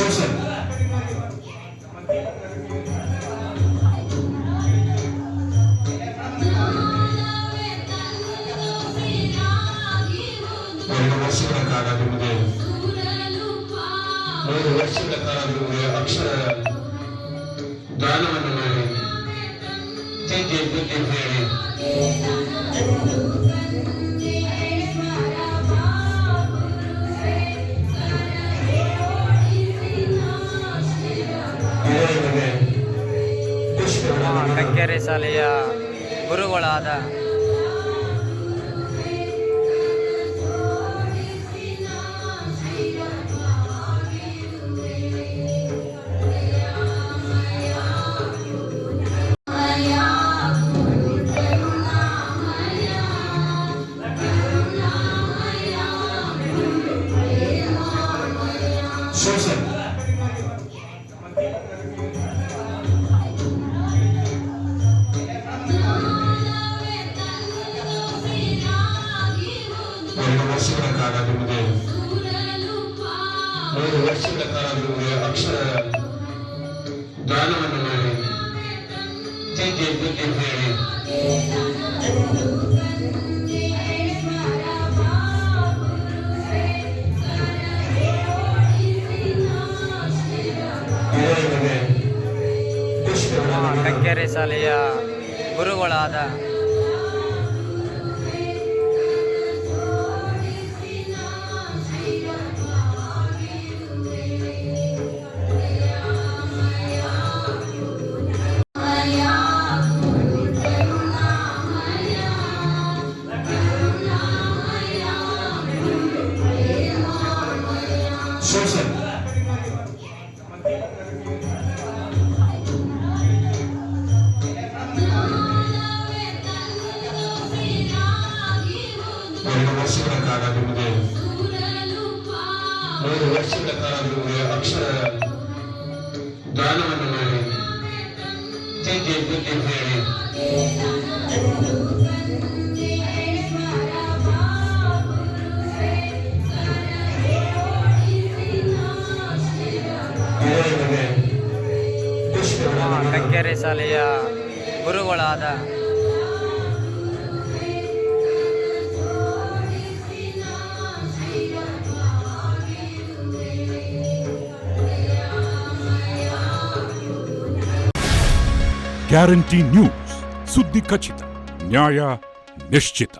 Samson. Thank you. Kaggere ಶಾಲೆಯ ಗುರುಗಳಾದ ಸೋಸನ್ ವರ್ಷಗಳ ಕಾಲ ನಿಮಗೆ ಮೂರು ವರ್ಷಗಳ ಕಾಲ ನಿಮಗೆ ಅಕ್ಷರ ದಾನವನ್ನು ಮಾಡಿ. ತಿಂಡಿ ತಿಂಡಿ ಹೇಳಿ. ಕಗ್ಗೆರೆ ಶಾಲೆಯ ಗುರುಗಳಾದ ಸೋಸನ್ ಎರಡು ವರ್ಷಗಳ ಕಾಲ ನಿಮಗೆ ಮೂರು ವರ್ಷಗಳ ಕಾಲ ನಿಮಗೆ ಅಕ್ಷರ ದಾನವನ್ನು ಮಾಡಿ ತಿದ್ದಿ ಬುದ್ಧಿ ಹೇಳಿ ಕಗ್ಗೆರೆ ಶಾಲೆಯ ಗುರುಗಳಾದ ಗ್ಯಾರಂಟಿ ನ್ಯೂಸ್ ಸುದ್ದಿ ಖಚಿತ ನ್ಯಾಯ ನಿಶ್ಚಿತ